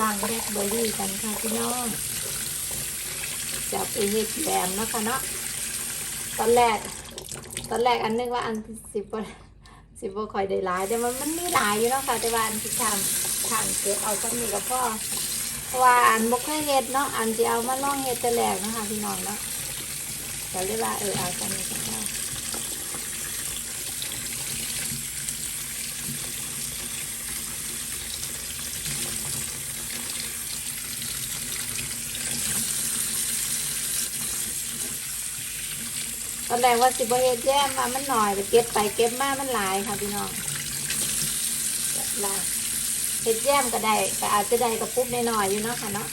ล้างแบล็คเบอร์รี่กันค่ะพี่น้องจะไปเฮ็ดแบมเนาะค่ะเนาะตอนแรก ตอนแรกอันนึกว่าอันสิบบ่ สิบ่ค่อยได้หลายแต่มันมันมีหลายอยู่เนาะค่ะ แต่ว่าอันที่ทำทำเก็บเอาจักนี้ก็พอเพราะว่าอันบ่เคยเฮ็ดเนาะอันที่เอามาลองเฮ็ดแต่แรกเนาะคะพี่น้องเนาะก็เลยว่าเออเอาจักนี้ก็พอ ตอนแรกว่าสิบเฮ็ดแย่มามันหน่อยแต่เก็บไปเก็บมามันหลายค่ะพี่น้องหลายเฮ็ดแย่มก็ได้ก็อาจจะได้กระปุกน้อยอยู่เนาะค่ะเนาะ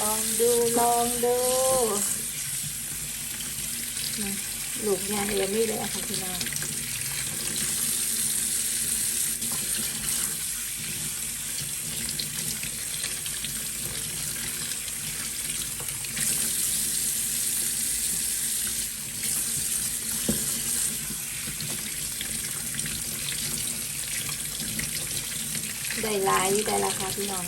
ลองดูลองดูนะลูกงานเรียนนี่เลยค่ะพี่น้อง ได้หลายอยู่ได้ราคาพี่น้อง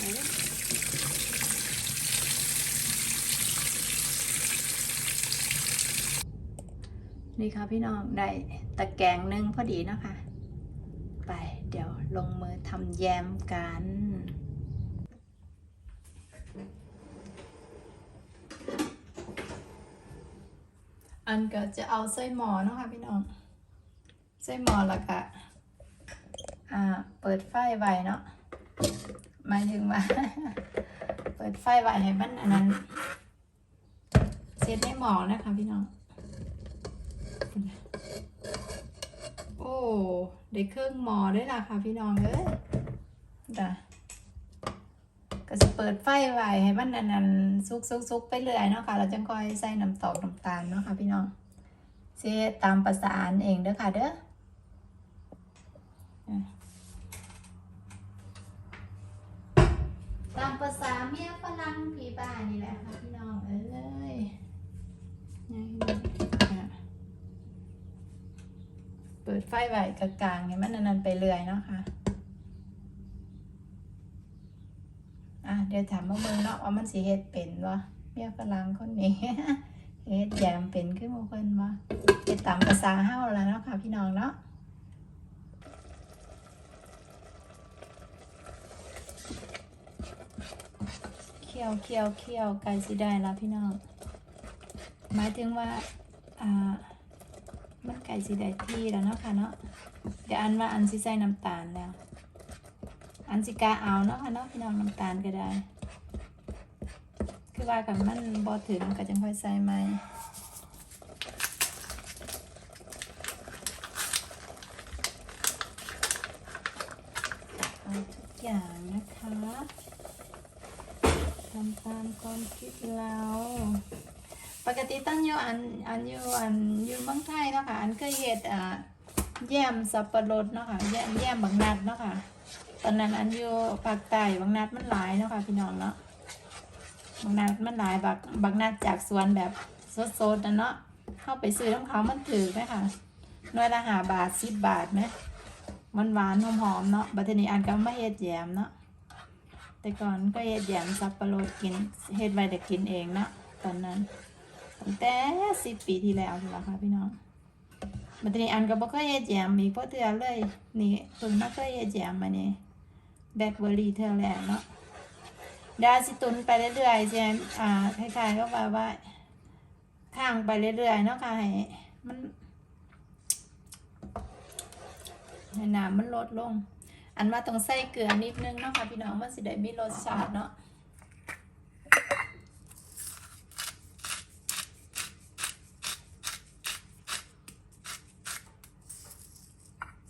นี่ค่ะพี่น้องได้ตะแกรงหนึ่งพอดีนะคะ ไปเดี๋ยวลงมือทำแยมกันอันก็จะเอาไส้หมอเนาะค่ะพี่น้องไส้หมอแล้วก็อ่าเปิดไฟไว้เนาะ หมายถึงว่า เปิดไฟไว้ให้มันอันนั้นเซตให้หมอนะคะพี่น้อง โอ้ได้เครื่องหมอด้วยล่ะค่ะพี่น้องเอ้ยจ้ะก็จะเปิดไฟไว้ให้มันอันนั้นซุกซุกซุกไปเรื่อยเนาะค่ะ เราจังค่อยใส่น้ำตอกน้ำตาลเนาะค่ะพี่น้องเซตตามภาษานเองเด้อค่ะเด้อ ตามภาษาเมียฝรั่งผีบ้านนี่แหละค่ะพี่น้องเอ้ยนี่อะเปิดไฟไว้กลางๆให้มันนันๆไปเรื่อยเนาะค่ะอะเดี๋ยวถามมาเบิ่งเนาะว่ามันสิเฮ็ดเป็นบ่เมียฝรั่งคนนี้เฮ็ดแยมเป็นขึ้นมาเพิ่นบ่เฮ็ดตามภาษาเฮาแล้วเนาะค่ะพี่น้องเนาะ เคี่ยวเคี่ยวเคี่ยวไก่สิได้แล้วพี่น้องหมายถึงว่าอ่ามันไก่สิได้ที่แล้วเนาะค่ะเนาะเดี๋ยวอันว่าอันสิใส่น้ำตาลแล้ว อันสิกาเอาเนาะค่ะเนาะพี่น้องน้ำตาลก็ได้ คือว่ากันมันบ่ถึงก็จังค่อยใส่ไหมเอาทุกอย่างนะคะำตามความคิดเราปกติตั้งอยู่อันอันอยู่อันอยู่เมืองไทยเนาะค่ะอันเคยเฮ็ดอ่าแยมสับปะรดเนาะค่ะแยมแยมบางนัดเนาะค่ะตอนนั้นอันอยู่ภาคใต้บางนัดมันหลายเนาะค่ะพี่น้องเนาะบางนัดมันหลายบางบางนัดจากสวนแบบสดๆนะเนาะเข้าไปซื้อน้ำเขามันถือไหมค่ะหน่วยละห้าบาทสิบบาทไหมมันหวานหอมๆเนาะบัดทีนี้อันก็มาเฮ็ดแยมเนาะ แต่ก่อนก็เฮ็ดแยมสับปะรดกินเฮ็ดไว้แต่กินเองนะตอนนั้นตั้งแต่สิบปีที่แล้วนี่แหละค่ะพี่น้องบัดนี้อันก็บ่เคยเฮ็ดแยมอีกเพราะเทื่อเลย นี่เพิ่งมาเคยเฮ็ดแยมมานี่แบล็คเบอร์รี่เทื่อแรกเนาะดยวสิตุนไปเรื่อยๆใช่อ่าคล้ายๆก็ว่าว่าข้างไปเรื่อยๆเนาะค่ะให้มันให้น้ำมันลดลง อันว่าต้องใส่เกลือนิดนึงเนาะค่ะพี่น้องมันสิได้มีรสชาติเนาะ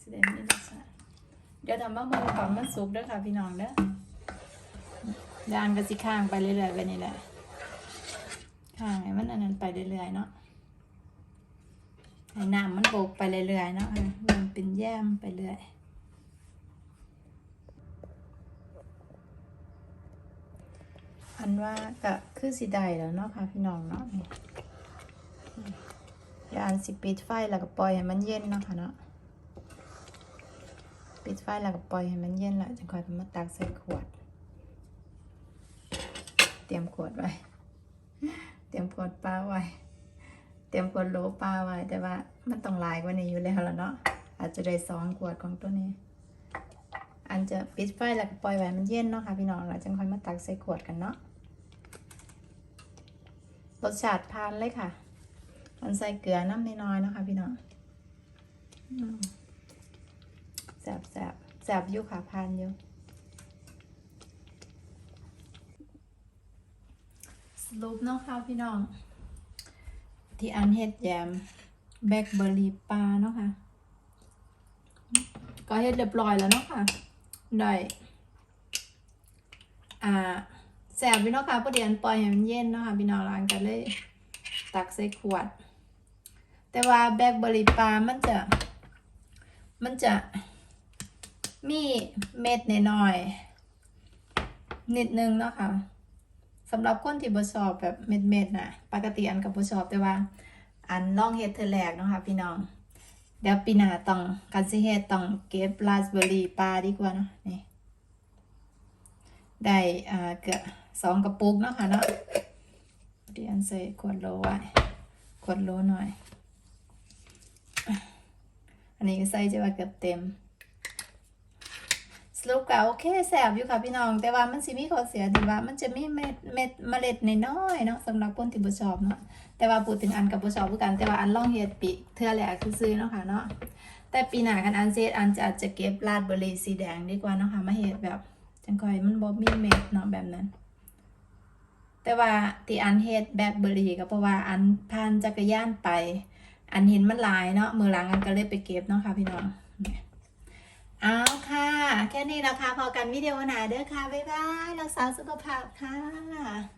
สิได้มีรสชาติเดี๋ยวทำมาเมือก่อนมันสุกเด้อค่ะพี่น้องเด้อยานก็สิข้างไปเรื่อยๆไปนี่แหละข้างให้มันอันนั้นไปเรื่อยๆเนาะใให้น้ำมันโบกไปเรื่อยๆเนาะค่ะเริ่มเป็นแย้มไปเรื่อย อันว่าก็คือสิได้แล้วเนาะค่ะพี่น้องเนาะนี่เดี๋ยวอันสิปิดไฟแล้วก็ปล่อยให้มันเย็นเนาะค่ะเนาะปิดไฟแล้วก็ปล่อยให้มันเย็นแล้วจะค่อยมาตักใส่ขวด เตรียมขวดไว้ เตรียมขวดปลาไว้ เตรียมขวดโหลปลาไว้ แต่ว่ามันต้องลายกว่านี้อยู่แล้วล่ะเนาะอาจจะได้สองขวดของตัวนี้อันจะปิดไฟแล้วก็ปล่อยไว้มันเย็นเนาะค่ะพี่น้องแล้วจึงค่อยมาตักใส่ขวดกันเนาะ รสชาติพานเลยค่ะ มันใส่เกลือน้ำน้อยๆนะคะพี่น้องแสบแสบแสบยู่ค่ะพานอยู่สรุปเนาะค่ะพี่น้อง ที่อันเฮ็ดแยมแบล็คเบอร์รี่ปลาเนาะค่ะ ก็เฮ็ดเรียบร้อยแล้วเนาะค่ะ ได้ อ่า แสบพี่น้องค่ะพอดีอันปล่อยให้มันเย็นเนาะค่ะพี่น้องล้างกันเลย ตักใส่ขวด แต่ว่าแบล็คเบอร์รี่ปลามันจะ มันจะมีเม็ดนน้อยนิดนึงเนาะค่ะสำหรับคนที่บ่ชอบแบบเม็ดๆน่ะปกติอันก็บ่ชอบแต่ว่า อันลองเฮ็ดเธอแรกเนาะค่ะพี่น้อง เดี๋ยวปีหน้าต้องกันสิเฮ็ดต้องเก็บราสเบอร์รี่ปลาดีกว่าเนาะนี่ได้อ่าเกือบ สองกระปุกเนาะค่ะเนาะเดี๋ยวอันใส่ขวดโหลไว้ขวดโหลหน่อย อันนี้ก็ใส่จะว่าเกือบเต็มสรุปก็โอเคแสบอยู่ค่ะพี่น้อง แต่ว่ามันสิมีข้อเสียที่ว่ามันจะมีเม็ดเม็ดเมล็ดน้อยๆเนาะสำหรับคนที่บ่ชอบเนาะแต่ว่าพูดถึงอันกับบ่ชอบคือกัน แต่ว่าอันลองเฮ็ดปีเทื่อแรกซื้อเนาะค่ะเนาะแต่ปีหน้ากันอันเซตอันจะอาจจะเก็บราดเบอร์รี่สีแดงดีกว่าเนาะค่ะมาเฮ็ดแบบจังค่อยมันบ่มีเม็ดเนาะแบบนั้น แต่ว่าที่อันเฮ็ดแบบเบอรี่ก็เพราะว่าอันพานจักรยานไป อันเห็นมันลายเนาะมือหลังอันก็เลยไปเก็บเนาะค่ะพี่น้องเนี่ยเอาค่ะ แค่นี้นะคะพอกันวิดีโอหนาเด้อค่ะ บ๊ายบาย รักษาสุขภาพค่ะ